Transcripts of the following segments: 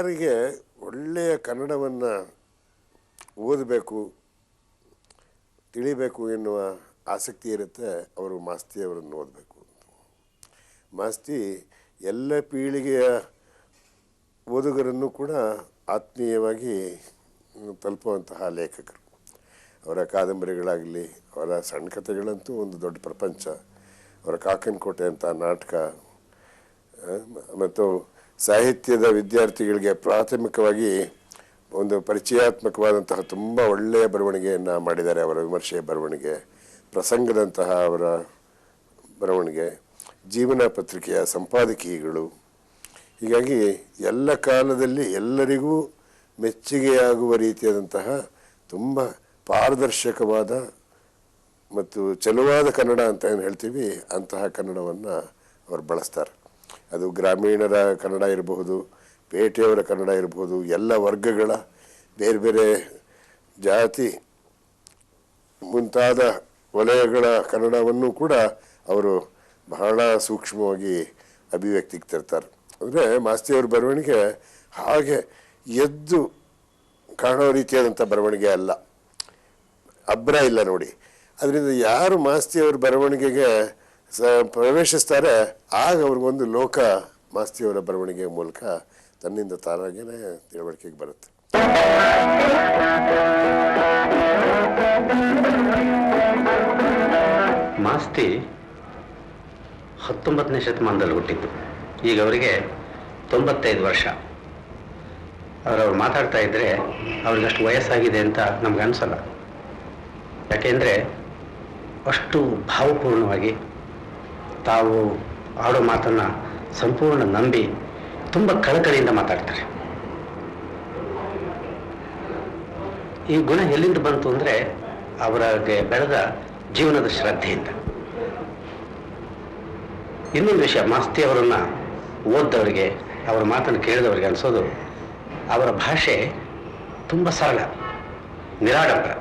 ಯಾರಿಗೆ ಒಳ್ಳೆಯ ಕನ್ನಡವನ್ನು ಓದಬೇಕು, ತಿಳಿಬೇಕು ಎನ್ನುವ ಆಸಕ್ತಿ ಇರುತ್ತೆ, ಅವರು ಮಾಸ್ತಿ ಅವರನ್ನು ಓದಬೇಕು ಮಾಸ್ತಿ ಎಲ್ಲ ಪೀಳಿಗೆಯ ಓದುಗರನ್ನು ಕೂಡ ಆತ್ಮೀಯವಾಗಿ ತಲುಪುವಂತಹ ಲೇಖಕರು. ಅವರ ಕಾದಂಬರಿಗಳಾಗಲಿ, ಅವರ ಸಣ್ಣ ಕಥೆಗಳಂತೂ ಒಂದು ದೊಡ್ಡ ಪ್ರಪಂಚ. ಅವರ ಕಾಕನಕೋಟೆ ಅಂತ ನಾಟಕ ಮತ್ತು ಸಾಹಿತ್ಯದ ವಿದ್ಯಾರ್ಥಿಗಳಿಗೆ ಪ್ರಾಥಮಿಕವಾಗಿ ಒಂದು ಪರಿಚಯಾತ್ಮಕವಾದಂತಹ ತುಂಬ ಒಳ್ಳೆಯ ಬರವಣಿಗೆಯನ್ನು ಮಾಡಿದ್ದಾರೆ ಅವರ ವಿಮರ್ಶೆಯ ಬರವಣಿಗೆ, ಪ್ರಸಂಗದಂತಹ ಅವರ ಬರವಣಿಗೆ, ಜೀವನ ಪತ್ರಿಕೆಯ ಸಂಪಾದಕೀಯಗಳು. ಹೀಗಾಗಿ ಎಲ್ಲ ಕಾಲದಲ್ಲಿ ಎಲ್ಲರಿಗೂ ಮೆಚ್ಚುಗೆಯಾಗುವ ರೀತಿಯಾದಂತಹ ತುಂಬ ಪಾರದರ್ಶಕವಾದ ಮತ್ತು ಚಲುವಾದ ಕನ್ನಡ ಅಂತ ಏನು ಹೇಳ್ತೀವಿ, ಅಂತಹ ಕನ್ನಡವನ್ನು ಅವರು ಬಳಸ್ತಾರೆ. ಅದು ಗ್ರಾಮೀಣರ ಕನ್ನಡ ಇರಬಹುದು, ಪೇಟೆಯವರ ಕನ್ನಡ ಇರಬಹುದು, ಎಲ್ಲ ವರ್ಗಗಳ ಬೇರೆ ಬೇರೆ ಜಾತಿ ಮುಂತಾದ ವಲಯಗಳ ಕನ್ನಡವನ್ನು ಕೂಡ ಅವರು ಬಹಳ ಸೂಕ್ಷ್ಮವಾಗಿ ಅಭಿವ್ಯಕ್ತಿಗೆ ತರ್ತಾರೆ ಅಂದರೆ ಮಾಸ್ತಿಯವ್ರ ಬರವಣಿಗೆ ಹಾಗೆ ಎದ್ದು ಕಾಣೋ ರೀತಿಯಾದಂಥ ಬರವಣಿಗೆ ಅಲ್ಲ. ಅಬ್ರ ಇಲ್ಲ ನೋಡಿ. ಅದರಿಂದ ಯಾರು ಮಾಸ್ತಿಯವ್ರ ಬರವಣಿಗೆಗೆ ಪ್ರವೇಶಿಸ್ತಾರೆ, ಆಗ ಅವ್ರಿಗೊಂದು ಲೋಕ ಮಾಸ್ತಿಯವರ ಬರವಣಿಗೆಯ ಮೂಲಕ ತನ್ನಿಂದ ತಾನಾಗೇನೆ ತಿಳುವಳಿಕೆಗೆ ಬರುತ್ತೆ. ಮಾಸ್ತಿ ಹತ್ತೊಂಬತ್ತನೇ ಶತಮಾನದಲ್ಲಿ ಹುಟ್ಟಿದ್ದು. ಈಗ ಅವರಿಗೆ ತೊಂಬತ್ತೈದು ವರ್ಷ. ಅವರವ್ರು ಮಾತಾಡ್ತಾ ಇದ್ದರೆ ಅವ್ರಿಗಷ್ಟು ವಯಸ್ಸಾಗಿದೆ ಅಂತ ನಮ್ಗೆ ಅನ್ಸಲ್ಲ. ಯಾಕೆಂದರೆ ಅಷ್ಟು ಭಾವಪೂರ್ಣವಾಗಿ ತಾವು ಆಡೋ ಮಾತನ್ನು ಸಂಪೂರ್ಣ ನಂಬಿ ತುಂಬ ಕಳಕಳಿಯಿಂದ ಮಾತಾಡ್ತಾರೆ. ಈ ಗುಣ ಎಲ್ಲಿಂದ ಬಂತು ಅಂದರೆ ಅವರಿಗೆ ಬೆಳೆದ ಜೀವನದ ಶ್ರದ್ಧೆಯಿಂದ. ಇನ್ನೊಂದು ವಿಷಯ, ಮಾಸ್ತಿ ಅವರನ್ನ ಓದ್ದವರಿಗೆ, ಅವರ ಮಾತನ್ನು ಕೇಳಿದವರಿಗೆ ಅನಿಸೋದು, ಅವರ ಭಾಷೆ ತುಂಬ ಸರಳ, ನಿರಾಡಂಬರ.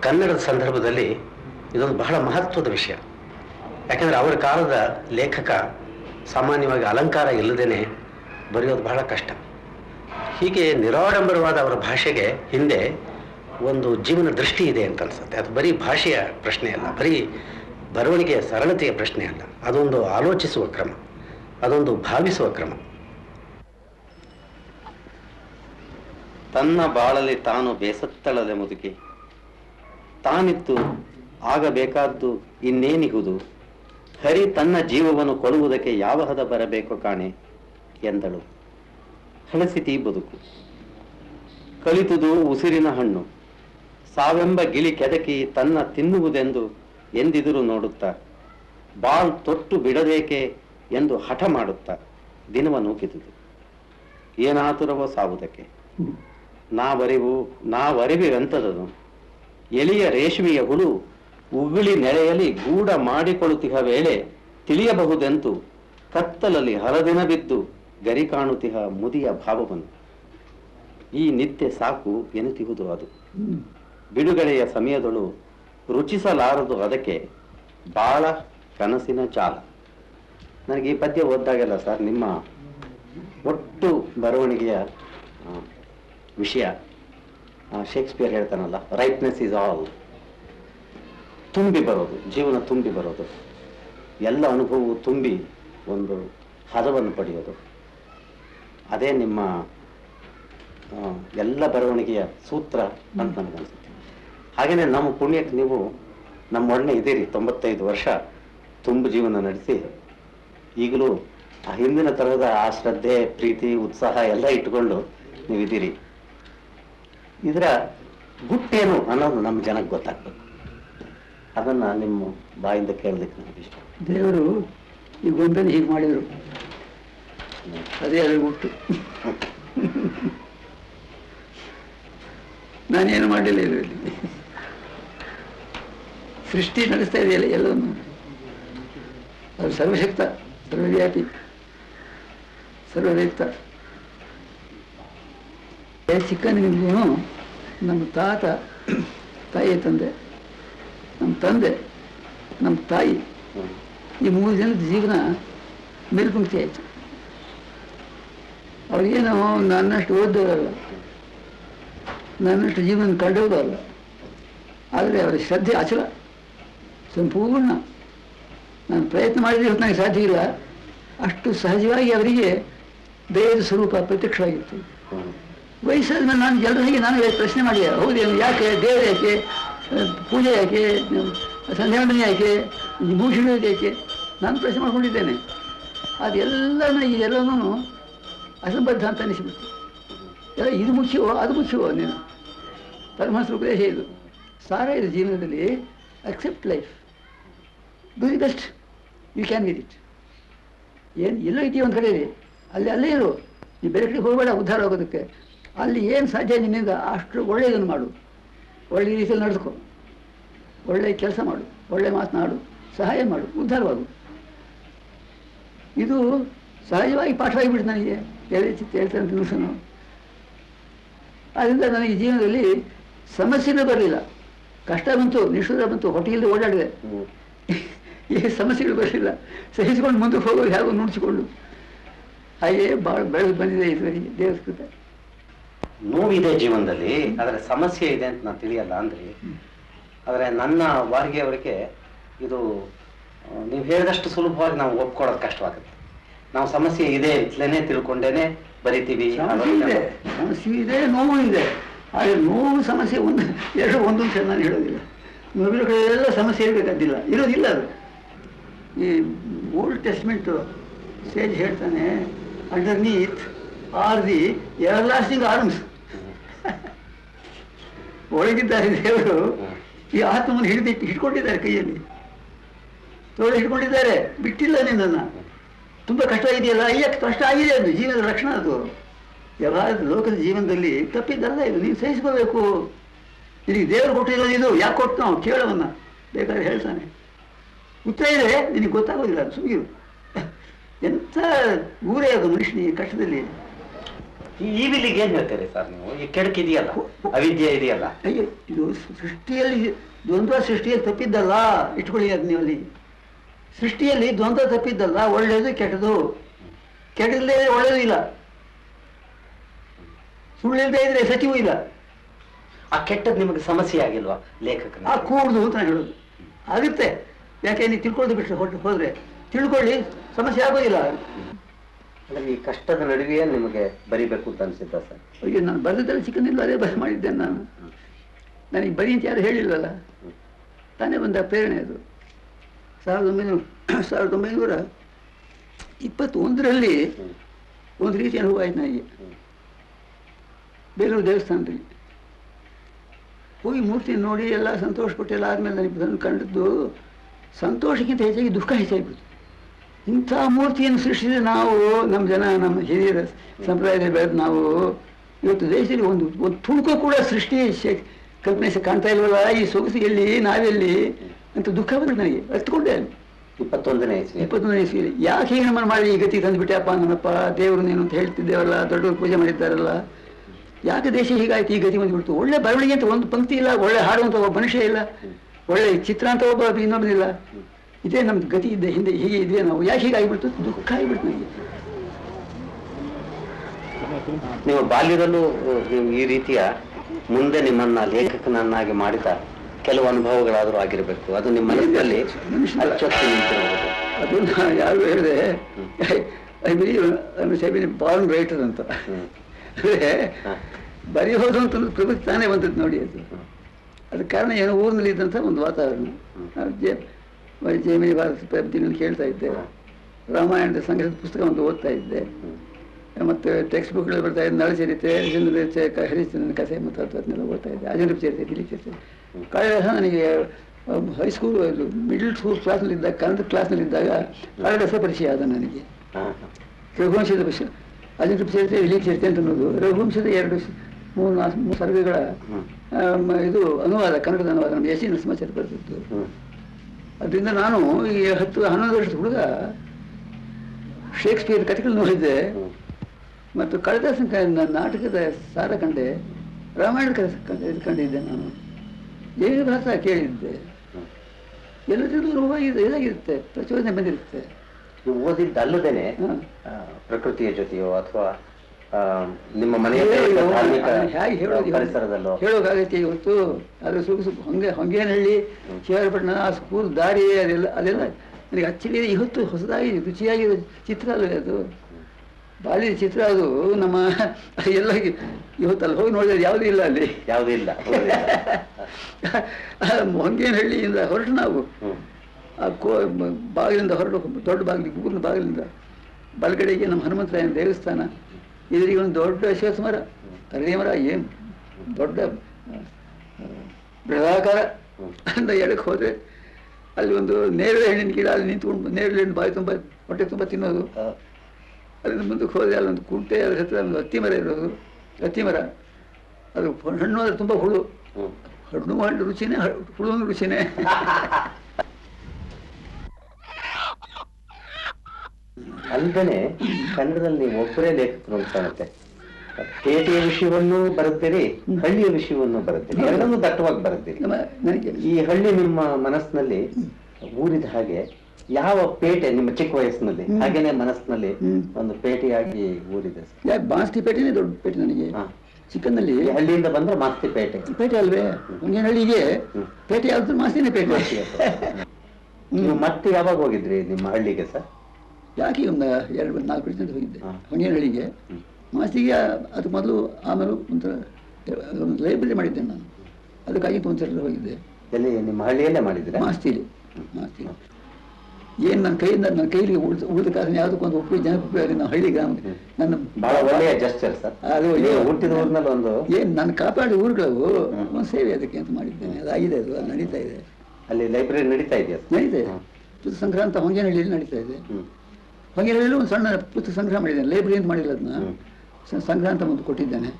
ಕನ್ನಡದ ಸಂದರ್ಭದಲ್ಲಿ ಇದೊಂದು ಬಹಳ ಮಹತ್ವದ ವಿಷಯ. ಯಾಕೆಂದರೆ ಅವರ ಕಾಲದ ಲೇಖಕ ಸಾಮಾನ್ಯವಾಗಿ ಅಲಂಕಾರ ಇಲ್ಲದೇನೆ ಬರೆಯೋದು ಬಹಳ ಕಷ್ಟ. ಹೀಗೆ ನಿರಾಡಂಬರವಾದ ಅವರ ಭಾಷೆಗೆ ಹಿಂದೆ ಒಂದು ಜೀವನ ದೃಷ್ಟಿ ಇದೆ ಅಂತ ಅನ್ಸುತ್ತೆ. ಅದು ಬರೀ ಭಾಷೆಯ ಪ್ರಶ್ನೆ ಅಲ್ಲ, ಬರೀ ಬರವಣಿಗೆಯ ಸರಳತೆಯ ಪ್ರಶ್ನೆ ಅಲ್ಲ. ಅದೊಂದು ಆಲೋಚಿಸುವ ಕ್ರಮ, ಅದೊಂದು ಭಾವಿಸುವ ಕ್ರಮ. ತನ್ನ ಬಾಳಲಿ ತಾನು ಬೇಸತ್ತಳದೆ ಮುದುಕಿ. ತಾನಿತ್ತು ಆಗಬೇಕಾದ್ದು ಇನ್ನೇನಿಗುವುದು ಹರಿ ತನ್ನ ಜೀವವನ್ನು ಕೊಡುವುದಕ್ಕೆ ಯಾವ ಹದ ಬರಬೇಕು ಕಾಣೆ? ಎಂದಳು. ಹಳಸಿತಿ ಬದುಕು ಕಲಿತುದು ಉಸಿರಿನ ಹಣ್ಣು. ಸಾವೆಂಬ ಗಿಳಿ ಕೆದಕಿ ತನ್ನ ತಿನ್ನುವುದೆಂದು ಎಂದಿದ್ರು ನೋಡುತ್ತ. ಬಾಳು ತೊಟ್ಟು ಬಿಡಬೇಕೆ ಎಂದು ಹಠ ಮಾಡುತ್ತಾ. ದಿನವ ನೂಕಿದುದು. ಏನಾತುರವೋ ಸಾವುದಕ್ಕೆ. ನಾವರಿವು ನಾವರಿವಿವೆಂತದದು ಎಲಿಯ ರೇಷ್ಮೆಯ ಹುಳು ಉಗುಳಿ ನೆಳೆಯಲ್ಲಿ ಗೂಢ ಮಾಡಿಕೊಳ್ಳುತ್ತಿಹ ವೇಳೆ ತಿಳಿಯಬಹುದೆಂತು ಕತ್ತಲಲ್ಲಿ ಹರದಿನ ಬಿದ್ದು ಗರಿ ಕಾಣುತ್ತಿಹ ಮುದಿಯ ಭಾವವನ್ನು ಈ ನಿತ್ಯ ಸಾಕು ಎನ್ನುತ್ತಿಹುದು ಅದು. ಬಿಡುಗಡೆಯ ಸಮಯದಳು ರುಚಿಸಲಾರದು ಅದಕ್ಕೆ ಬಾಳ ಕನಸಿನ ಚಾಲ. ನನಗೆ ಈ ಪದ್ಯ ಓದ್ದಾಗೆಲ್ಲ ಸರ್ ನಿಮ್ಮ ಒಟ್ಟು ಬರವಣಿಗೆಯ ವಿಷಯ. ಶೇಕ್ಸ್ಪಿಯರ್ ಹೇಳ್ತಾನಲ್ಲ, ರೈಟ್ನೆಸ್ ಇಸ್ ಆಲ್. ತುಂಬಿ ಬರೋದು, ಜೀವನ ತುಂಬಿ ಬರೋದು. ಎಲ್ಲ ಅನುಭವವು ತುಂಬಿ ಒಂದು ಹದವನ್ನು ಪಡೆಯೋದು. ಅದೇ ನಿಮ್ಮ ಎಲ್ಲ ಬರವಣಿಗೆಯ ಸೂತ್ರ ಅಂತ ನನಗನ್ಸುತ್ತೆ ಹಾಗೇನೆ ನಮ್ಮ ಪುಣ್ಯಕ್ಕೆ ನೀವು ನಮ್ಮೊಡನೆ ಇದ್ದೀರಿ, ತೊಂಬತ್ತೈದು ವರ್ಷ ತುಂಬ ಜೀವನ ನಡೆಸಿ, ಈಗಲೂ ಆ ಹಿಂದಿನ ತರಹದ ಆ ಶ್ರದ್ಧೆ, ಪ್ರೀತಿ, ಉತ್ಸಾಹ ಎಲ್ಲ ಇಟ್ಕೊಂಡು ನೀವಿದ್ದೀರಿ. ಇದರ ಗುಟ್ಟೇನು ಅನ್ನೋದು ನಮ್ಮ ಜನಕ್ಕೆ ಗೊತ್ತಾಗ್ಬೇಕು. ಅದನ್ನ ನಿಮ್ಮ ಬಾಯಿಂದ ಕೇಳಲಿಕ್ಕೆ ನನಗೆ ಇಷ್ಟ. ದೇವರು ಈ ಗೊಂಬೆನ ಹೀಗೆ ಮಾಡಿದರು. ಅದೇ ಅದ್ರ ಗುಟ್ಟು. ನಾನೇನು ಮಾಡಲಿಲ್ಲ ಇದರಲ್ಲಿ ಸೃಷ್ಟಿ ನಡೆಸ್ತಾ ಇದೆಯಲ್ಲ ಎಲ್ಲವನ್ನು. ಅದು ಸರ್ವಶಕ್ತ ಸರ್ವವ್ಯಾಪಿ ಸರ್ವವ್ಯಕ್ತ ಚಿಕ್ಕನಿಗೂ ನಮ್ಮ ತಾತ ತಾಯಿ ತಂದೆ ನಮ್ಮ ತಂದೆ ನಮ್ಮ ತಾಯಿ ಈ ಮೂರು ಜನದ ಜೀವನ ಮೇಲ್ಪಂಕ್ತಿ ಆಯಿತು. ಅವ್ರಿಗೇನು ನನ್ನಷ್ಟು ಓದೋರಲ್ಲ ನನ್ನಷ್ಟು ಜೀವನ ಕಂಡೋದಲ್ಲ ಆದರೆ ಅವರ ಶ್ರದ್ಧೆ ಅಚಲ ಸಂಪೂರ್ಣ. ನಾನು ಪ್ರಯತ್ನ ಮಾಡಿದ್ರೆ ನನಗೆ ಸಾಧ್ಯ ಇಲ್ಲ. ಅಷ್ಟು ಸಹಜವಾಗಿ ಅವರಿಗೆ ದೇವರ ಸ್ವರೂಪ ಪ್ರತ್ಯಕ್ಷವಾಗಿತ್ತು. ವಯಸ್ಸಾದ ಮೇಲೆ ನಾನು ಜನರಿಗೆ ಹಾಗೆ ನಾನು ಪ್ರಶ್ನೆ ಮಾಡಿದೆ ಹೌದೇನು ಯಾಕೆ ದೇವ್ರ ಯಾಕೆ? ಪೂಜೆ ಯಾಕೆ ಸಂಧ್ಯಾವಂದನೆ ಯಾಕೆ ಭೂಷಣ ಯಾಕೆ, ನಾನು ಪ್ರಶ್ನೆ ಮಾಡ್ಕೊಂಡಿದ್ದೇನೆ. ಅದೆಲ್ಲನೂ ಇದೆಲ್ಲನೂ ಅಸಂಬದ್ಧ ಅಂತ ಅನಿಸ್ಬಿಡ್ತು. ಎಲ್ಲ ಇದು ಮುಖ್ಯವೋ ಅದು ಮುಖ್ಯವೋ ನೀನು? ಪರಮಹಂಸರ ಉಪದೇಶ ಇದು. ಸಾರ ಇದು ಜೀವನದಲ್ಲಿ accept life do the best you can with it ಏನು, ಎಲ್ಲೋ ಇದೆಯೋ ಒಂದು ಕಡೆ ಅಲ್ಲಿ, ಅಲ್ಲೇ ಇರು. ನೀವು ಬೇರೆ ಕಡೆ ಹೋಗಬೇಡ, ಉದ್ಧಾರ ಆಗೋದಕ್ಕೆ. ಅಲ್ಲಿ ಏನು ಸಾಧ್ಯ ನಿನ್ನಿಂದ, ಅಷ್ಟು ಒಳ್ಳೆಯದನ್ನು ಮಾಡು. ಒಳ್ಳೆಯ ರೀತಿಯಲ್ಲಿ ನಡೆದುಕೊ. ಒಳ್ಳೆ ಕೆಲಸ ಮಾಡು ಒಳ್ಳೆ ಮಾತನಾಡು ಸಹಾಯ ಮಾಡು ಉದ್ಧಾರವಾಗು. ಇದು ಸಹಜವಾಗಿ ಪಾಠವಾಗಿಬಿಡ್ತು ನನಗೆ. ಅಂತ ನಿಮಿಷನು ಆದ್ದರಿಂದ ನನಗೆ ಜೀವನದಲ್ಲಿ ಸಮಸ್ಯೆನೂ ಬರಲಿಲ್ಲ. ಕಷ್ಟ ಬಂತು ನಿಷ್ಠುರ ಬಂತು ಹೊಟ್ಟೆಯಲ್ಲಿ ಓಡಾಡಿದೆ. ಈ ಸಮಸ್ಯೆಗಳು ಬರಲಿಲ್ಲ. ಸಹಿಸಿಕೊಂಡು ಮುಂದಕ್ಕೆ ಹೋಗೋದು ಹೇಗೋ ನುಡಿಸಿಕೊಂಡು ಹಾಗೆಯೇ ಭಾಳ ಬೆಳೆದು ಬಂದಿದೆ ಇದುವರೆಗೆ ದೇವಸ್ಕೃತ ನೋವಿದೆ ಜೀವನದಲ್ಲಿ, ಆದರೆ ಸಮಸ್ಯೆ ಇದೆ ಅಂತ ನಾನು ತಿಳಿಯಲ್ಲ ಅಂದ್ರೆ, ಆದರೆ ನನ್ನ ವಾರಿಗೆ ಅವರಿಗೆ ಇದು ನೀವು ಹೇಳಿದಷ್ಟು ಸುಲಭವಾಗಿ ನಾವು ಒಪ್ಕೊಳ್ಳೋದು ಕಷ್ಟವಾಗುತ್ತೆ. ನಾವು ಸಮಸ್ಯೆ ಇದೆ ಅಂತಲೇ ತಿಳ್ಕೊಂಡೇನೆ ಬರಿತೀವಿ ಸಮಸ್ಯೆ ಇದೆ. ನೋವು ಇದೆ. ಆದರೆ ನೋವು ಸಮಸ್ಯೆ ಒಂದು, ಎರಡು, ಒಂದು ಅಂತ ನಾನು ಹೇಳೋದಿಲ್ಲ. ನೋವಿನ ಕಡೆ ಸಮಸ್ಯೆ ಇರಬೇಕಾದಿಲ್ಲ. ಇರೋದಿಲ್ಲ ಅದು. ಈ ಓಲ್ಡ್ ಟೆಸ್ಟ್ಮೆಂಟು ಸೇಜ್ ಹೇಳ್ತಾನೆ underneath are the everlasting arms ಒಳಗಿದ್ದಾರೆ ದೇವರು. ಈ ಆತ್ಮವನ್ನು ಹಿಡಿದು ಹಿಡ್ಕೊಂಡಿದ್ದಾರೆ ಕೈಯಲ್ಲಿ. ತೋಳು ಹಿಡ್ಕೊಂಡಿದ್ದಾರೆ. ಬಿಟ್ಟಿಲ್ಲ ನಿನ್ನನ್ನು. ತುಂಬ ಕಷ್ಟ ಇದೆಯಲ್ಲ? ಅಯ್ಯ, ಕಷ್ಟ ಆಗಿದೆ ಅದು. ಜೀವನದ ಲಕ್ಷಣ ಅದು. ಯಾವಾಗ ಲೋಕದ ಜೀವನದಲ್ಲಿ ತಪ್ಪಿದ್ದಲ್ಲ ಇದು. ನೀನು ಸಹಿಸ್ಕೋಬೇಕು. ನಿನಗೆ ದೇವರು ಕೊಟ್ಟಿರೋದು ಇದು ಯಾಕೆ ಕೊಟ್ಟು ನಾವು ಕೇಳೋವನ್ನ. ಬೇಕಾದ್ರೆ ಹೇಳ್ತಾನೆ. ಉತ್ತರ ಇದೆ. ನಿನಗೆ ಗೊತ್ತಾಗೋದಿಲ್ಲ. ಸುಮ್ಮನೆ ಎಂಥ ಊರೇ ಅದು ಮನುಷ್ಯನಿಗೆ ಕಷ್ಟದಲ್ಲಿ. ಈ ಈವಿಲಿಗೆ ಏನ್ ಹೇಳ್ತೀರಿ ಸರ್ ನೀವು? ಈ ಕೆಡಕಿದೆಯಲ್ಲ ಅವಿದ್ಯೆ ಇದೆಯಲ್ಲ? ಅಯ್ಯೋ ಇದು ಸೃಷ್ಟಿಯಲ್ಲಿ ದ್ವಂದ್ವ ಸೃಷ್ಟಿಯಲ್ಲಿ ತಪ್ಪಿದ್ದಲ್ಲ ಇಟ್ಕೊಳ್ಳಿ ಅದು ನೀವು ಅಲ್ಲಿ ಸೃಷ್ಟಿಯಲ್ಲಿ ದ್ವಂದ್ವ ತಪ್ಪಿದ್ದಲ್ಲ ಒಳ್ಳೆಯದು ಕೆಟ್ಟದು. ಕೆಟ್ಟದಿಲ್ಲದೆ ಒಳ್ಳೇದು ಒಳ್ಳೆಯದು ಇಲ್ಲ. ಸುಳ್ಳಿಲ್ಲದೆ ಇದ್ರೆ ಸಚಿವ ಇಲ್ಲ. ಆ ಕೆಟ್ಟದ್ದು ನಿಮಗೆ ಸಮಸ್ಯೆ ಆಗಿಲ್ವಾ ಲೇಖಕ ಆ ಕೂಡುದು ಅಂತ ನಾನು ಹೇಳೋದು. ಆಗುತ್ತೆ. ಯಾಕೆ ನೀವು ತಿಳ್ಕೊಳ್ಳೋದು ಬಿಟ್ಟರೆ ಹೊರಟು ಹೋದ್ರೆ. ತಿಳ್ಕೊಳ್ಳಿ ಸಮಸ್ಯೆ ಆಗೋದಿಲ್ಲ. ಅಂದ್ರೆ ಈ ಕಷ್ಟದ ನಡುವೆಯೇ ನಿಮಗೆ ಬರಿಬೇಕು ಅಂತ ಅನ್ಸಿದ್ದ ಸರ್? ಅಯ್ಯೋ, ನಾನು ಬರೆದಲ್ಲಿ ಸಿಕ್ಕಂದಿಲ್ಲ ಅದೇ ಬಸ್ ಮಾಡಿದ್ದೆ ನಾನು. ನನಗೆ ಬರಿ ಅಂತ ಯಾರು ಹೇಳಿಲ್ಲಲ್ಲ ತಾನೇ ಬಂದ ಪ್ರೇರಣೆ ಅದು. ಸಾವಿರದ ಒಂಬೈನೂರ ಸಾವಿರದ ಒಂಬೈನೂರ ಇಪ್ಪತ್ತೊಂದರಲ್ಲಿ ಒಂದು ರೀತಿ ಅನುಭವ ಆಯ್ತು ನನಗೆ. ಬೇಲೂರು ದೇವಸ್ಥಾನದಲ್ಲಿ. ಹೋಗಿ ಮೂರ್ತಿ ನೋಡಿ ಎಲ್ಲ ಸಂತೋಷ ಎಲ್ಲ ಆದಮೇಲೆ ನನಗೆ ಕಂಡದ್ದು, ಸಂತೋಷಕ್ಕಿಂತ ಹೆಚ್ಚಾಗಿ ದುಃಖ ಹೆಚ್ಚಾಗಿಬಿಡ್ತು. ಇಂಥ ಮೂರ್ತಿಯನ್ನು ಸೃಷ್ಟಿಸಿದ ನಾವು ನಮ್ಮ ಜನ ನಮ್ಮ ಹಿರಿಯರ ಸಂಪ್ರದಾಯದಲ್ಲಿ ಬೆಳೆದು ನಾವು ಇವತ್ತು ದೇಶದಲ್ಲಿ ಒಂದು ಒಂದು ತುಣುಕು ಕೂಡ ಸೃಷ್ಟಿ ಕಲ್ಪನೆ ಕಾಣ್ತಾ ಇಲ್ವಲ್ಲ ಈ ಸೊಗಸು ಎಲ್ಲಿ ನಾವೆಲ್ಲಿ ಅಂತ ದುಃಖ ಬಂದ್ರೆ ನನಗೆ ಅರ್ಥಕೊಂಡೆ ಇಪ್ಪತ್ತೊಂದನೇ ಇಸ್ವಿ ಇಪ್ಪತ್ತೊಂದನೇ ಇಸ್ವಿಯಲ್ಲಿ. ಯಾಕೆ ಹೀಗೆ ನಮ್ಮ ಮಾಡಿ ಈ ಗತಿ ತಂದುಬಿಟ್ಟೆಪ್ಪ ನನ್ನಪ್ಪ ದೇವರು ನೀನು ಅಂತ ಹೇಳ್ತಿದ್ದೇವಲ್ಲ ದೊಡ್ಡವರು ಪೂಜೆ ಮಾಡಿದ್ದಾರಲ್ಲ. ಯಾಕೆ ದೇಶ ಹೀಗಾಯ್ತು ಈ ಗತಿ ಬಂದ್ಬಿಡ್ತು? ಒಳ್ಳೆ ಬರವಣಿಗೆ ಅಂತ ಒಂದು ಪಂಕ್ತಿ ಇಲ್ಲ ಒಳ್ಳೆ ಹಾಡುವಂಥ ಒಬ್ಬ ಮನುಷ್ಯ ಇಲ್ಲ ಒಳ್ಳೆ ಚಿತ್ರ ಅಂತ ಒಬ್ಬ ಇನ್ನೊಬ್ಬನಿಲ್ಲ. ಇದೇ ನಮ್ದು ಗತಿ ಇದ್ದೆ ಹಿಂದೆ ಹೀಗೆ ಇದೆ ನಾವು ಯಾಕೆ ಹೀಗಾಗಿಬಿಡ್ತು ದುಃಖ ಆಗಿಬಿಡ್ತು ನನಗೆ ನೀವು ಬಾಲ್ಯದಲ್ಲೂ ಈ ರೀತಿಯ ಮುಂದೆ ನಿಮ್ಮನ್ನ ಲೇಖಕನನ್ನಾಗಿ ಮಾಡಿದ ಕೆಲವು ಅನುಭವಗಳಾದರೂ ಆಗಿರಬೇಕು. ಅದು ನಿಮ್ಮ ಮನಸ್ಸಿನಲ್ಲಿ ಅದು ಯಾರು ಹೇಳಿದೆ? ಐ ಮೀನ್ ಬಾರ್ನ್ ರೈಟರ್ ಅಂತ. ಅಂದ್ರೆ ಬರೆಯೋದು ಅಂತ ಪ್ರವೃತ್ತಿ ತಾನೇ ಬಂದದ್ದು ನೋಡಿ ಅದು. ಅದಕ್ಕೆ ಕಾರಣ ಏನೋ ಊರಿನಲ್ಲಿ ಇದ್ದಂಥ ಒಂದು ವಾತಾವರಣ. ಜೈಮಿನಿ ಭಾರತ ಪ್ರತಿನಿಧಿ ಕೇಳ್ತಾ ಇದ್ದೆ. ರಾಮಾಯಣದ ಸಂಗ್ರಹದ ಪುಸ್ತಕ ಒಂದು ಓದ್ತಾ ಇದ್ದೆ. ಮತ್ತು ಟೆಕ್ಸ್ಟ್ ಬುಕ್ಗಳು ಬರ್ತಾ ಇದ್ದೆ ನಳಚರಿತೆ ಹರಿಶ್ಚಂದ್ರ ಕಸೆ ಕ- ಹರಿಶ್ಚಂದ್ರನ ಕಥೆ ಮತ್ತು ಅದು ಅದನ್ನೆಲ್ಲ ಓದ್ತಾ ಇದ್ದೆ. ಅಜಂದ್ರ ಚರಿತ್ರೆ ದಿಲೀಪ್ ಚರಿತ್ರೆ. ಕಾಳಿದಾಸ ನನಗೆ ಹೈಸ್ಕೂಲ್ ಮಿಡ್ಲ್ ಸ್ಕೂಲ್ ಕ್ಲಾಸ್ನಲ್ಲಿದ್ದಾಗ ಕನ್ನಡ ಕ್ಲಾಸ್ನಲ್ಲಿದ್ದಾಗ ಕಾಳಿದಾಸ ಪರಿಚಯ ಆದ ನನಗೆ. ರಘುವಂಶದ ವಿಷಯ ಅಜಂತ್ರ ಚರಿತ್ರೆ ದಿಲೀಪ್ ಚರಿತ್ರೆ ಅಂತ ಅನ್ನೋದು. ರಘುವಂಶದ ಎರಡು ಮೂರು ನಾಲ್ಕು ಮೂರು ಸರ್ವೆಗಳ ಮ- ಇದು ಅನುವಾದ ಕನ್ನಡದ ಅನುವಾದ ನಮ್ಮ ಎಸ್ ಸಿ ನರಸಿಂಹಾಚಾರ್ಯ ಬರೆದದ್ದು ಅದರಿಂದ ನಾನು ಈ ಹತ್ತು ಹನ್ನೊಂದು ವರ್ಷದ ಹುಡುಗ ಶೇಕ್ಸ್ಪಿಯರ್ ಕಥೆಗಳು ನೋಡಿದ್ದೆ. ಮತ್ತು ಕಳೆದ ನಾಟಕದ ಸಾರ ಕಂಡೆ ರಾಮಾಯಣ ಕಥೆ ಕಂಡಿದ್ದೆ ನಾನು. ದೇವಿಭಾಸ ಕೇಳಿದ್ದೆ. ಎಲ್ಲದರಲ್ಲೂ ಇದಾಗಿರುತ್ತೆ ಪ್ರಚೋದನೆ ಬಂದಿರುತ್ತೆ. ಓದಿದ್ದಲ್ಲದೇನೆ ಪ್ರಕೃತಿಯ ಜೊತೆಯೋ ಅಥವಾ ನಿಮ್ಮ ಮನೆಯಲ್ಲಿ ಹೇಳೋದಾಗತ್ತೆ ಪರಿಸರದಲ್ಲೋ? ಹೇಳೋಕ್ಕಾಗತ್ತೆ ಇವತ್ತು. ಅದು ಸುಖ ಸುಖ ಹೊಂಗೆ ಹೊಂಗೇನಹಳ್ಳಿ ಶಿವರಪಟ್ಟಣ ಆ ಸ್ಕೂಲ್ ದಾರಿ ಅದೆಲ್ಲ ಅದೆಲ್ಲ ನನಗೆ ಅಚ್ಚರಿ ಇವತ್ತು ಹೊಸದಾಗಿ ರುಚಿಯಾಗಿರೋ ಚಿತ್ರ ಅಲ್ಲವೇ ಅದು? ಬಾಲ್ಯದ ಚಿತ್ರ ಅದು. ನಮ್ಮ ಎಲ್ಲ ಇವತ್ತು ಅಲ್ಲಿ ಹೋಗಿ ನೋಡಿದ್ರೆ ಯಾವುದೂ ಇಲ್ಲ ಅಲ್ಲಿ. ಯಾವುದೂ ಇಲ್ಲ. ಹೊಂಗೇನಹಳ್ಳಿಯಿಂದ ಹೊರಟು ನಾವು. ಆ ಕೋ ಬಾಗಿಲಿಂದ ಹೊರಟು ದೊಡ್ಡ ಬಾಗಿಲಿಗೆ ಊರಿನ ಬಾಗಿಲಿಂದ. ಬಲಗಡೆಗೆ ನಮ್ಮ ಹನುಮಂತರಾಯನ ದೇವಸ್ಥಾನ. ಎದುರಿಗೆ ಒಂದು ದೊಡ್ಡ ಅಶ್ವತ್ಥ ಮರ ಅರಳಿ ಮರ ಏನು ದೊಡ್ಡ ಬೃಹಾಕಾರ ಬೃಹದಾಕಾರ ಅಂತ ಹೇಳಕ್ಕೆ ಹೋದರೆ ಅಲ್ಲಿ ಒಂದು ನೇರಳೆ ಹಣ್ಣಿನ ಗಿಡ ಅಲ್ಲಿ ನಿಂತ್ಕೊಂಡು ನೇರಳೆ ಹಣ್ಣು ಬಾಯಿ ತುಂಬ ಹೊಟ್ಟೆ ತುಂಬ ತಿನ್ನೋದು. ಅದನ್ನು ಅಲ್ಲಿಂದ ಮುಂದಕ್ಕೆ ಹೋದರೆ ಅಲ್ಲೊಂದು ಕುಂಟೆ ಅದ್ರ ಹತ್ರ ಒಂದು ಹತ್ತಿ ಮರ ಇರೋದು. ಹತ್ತಿ ಮರ. ಅದು ಹಣ್ಣು ಅಂದರೆ ತುಂಬ ಹುಳು. ಹಣ್ಣು ಹಣ್ಣು ರುಚಿನೇ ಹುಳು ರುಚಿನೇ. ಅಲ್ದೇನೆ ಕನ್ನಡದಲ್ಲಿ ನೀವು ಒಬ್ಬರೇ ಲೇಖಕರು ಅಂತ ಕಾಣುತ್ತೆ ಪೇಟೆಯ ವಿಷಯವನ್ನು ಬರುತ್ತೀರಿ ಹಳ್ಳಿಯ ವಿಷಯವನ್ನು ಬರುತ್ತೀರಿ ಎರಡನ್ನೂ ದಟ್ಟವಾಗಿ ಬರುತ್ತೀರಿ ಈ ಹಳ್ಳಿ ನಿಮ್ಮ ಮನಸ್ಸಿನಲ್ಲಿ ಊರಿದ ಹಾಗೆ ಯಾವ ಪೇಟೆ ನಿಮ್ಮ ಚಿಕ್ಕ ವಯಸ್ಸಿನಲ್ಲಿ ಹಾಗೇನೆ ಮನಸ್ಸಿನಲ್ಲಿ. ಒಂದು ಪೇಟೆಯಾಗಿ ಊರಿದೆ ಮಾಸ್ತಿ ಪೇಟೆನೇ ದೊಡ್ಡ ಪೇಟೆ ನನಗೆ? ಚಿಕ್ಕನಲ್ಲಿ ಹಳ್ಳಿಯಿಂದ ಬಂದ್ರೆ ಮಾಸ್ತಿ ಪೇಟೆ. ಪೇಟೆ ಅಲ್ವೇ? ಹಳ್ಳಿಗೆ ಪೇಟೆ ಯಾವ್ದು? ಮಾಸ್ತಿನೇ ಪೇಟೆ. ನೀವು ಮತ್ತೆ ಯಾವಾಗ ಹೋಗಿದ್ರಿ ನಿಮ್ಮ ಹಳ್ಳಿಗೆ ಸರ್? ಯಾಕೆ ಒಂದು ಎರಡು ನಾಲ್ಕು ವರ್ಷದಿಂದ ಹೋಗಿದ್ದೆ. ಹೊಂಗೇನಹಳ್ಳಿಗೆ ಮಾಸ್ತಿಗೆ ಅದು ಮೊದಲು ಆಮೇಲೆ ಒಂಥರ ಒಂದು ಲೈಬ್ರರಿ ಮಾಡಿದ್ದೆ ನಾನು. ಅದಕ್ಕಾಗಿ ಪಂಚರ್ ಹೋಗಿದ್ದೆ. ಎಲ್ಲಿ ನಿಮ್ಮ ಹಳ್ಳಿಯಲ್ಲೇ ಮಾಡಿದ್ದೆ ಮಾಸ್ತಿಲಿ. ಮಾಸ್ತಿಲಿ. ಏನು ನನ್ನ ಕೈಯಿಂದ ನನ್ನ ಕೈಲಿ ಉಳಿದ ಉಳಿದ ಕಾರಣ ಯಾವುದಕ್ಕೂ ಒಂದು ಜನಕ್ಕೆ ಉಪಯೋಗ ನಮ್ಮ ಹಳ್ಳಿ ಗ್ರಾಮ ನನ್ನ ಭಾಳ ಒಳ್ಳೆಯ ಜಸ್ಟರ್ ಸರ್. ಅದು ಹುಟ್ಟಿದ ಊರಿನಲ್ಲಿ ಒಂದು ಏನು ನಾನು ಕಾಪಾಡಿ ಊರುಗಳು ಒಂದು ಸೇವೆ ಅದಕ್ಕೆ ಅಂತ ಮಾಡಿದ್ದೇನೆ. ಅದಾಗಿದೆ ಅದು ನಡೀತಾ ಇದೆ. ಅಲ್ಲಿ ಲೈಬ್ರರಿ ನಡೀತಾ ಇದೆಯಾ ನಡೀತಾ ಇದೆ. ಸಂಕ್ರಾಂತ ಹೊಂಗೇನಹಳ್ಳಿಯಲ್ಲಿ ನಡೀತಾ ಇದೆ. ಹೊಂಗೇನಹಳ್ಳಿಯಲ್ಲಿ ಒಂದು ಸಣ್ಣ ಪುಸ್ತಕ ಸಂಗ್ರಹ ಮಾಡಿದ್ದೇನೆ. ಲೈಬ್ರರಿ ಅಂತ ಮಾಡಿಲ್ಲ ಅದನ್ನ. ಸಂಗ್ರಹ ಅಂತ ಒಂದು ಕೊಟ್ಟಿದ್ದಾನೆ.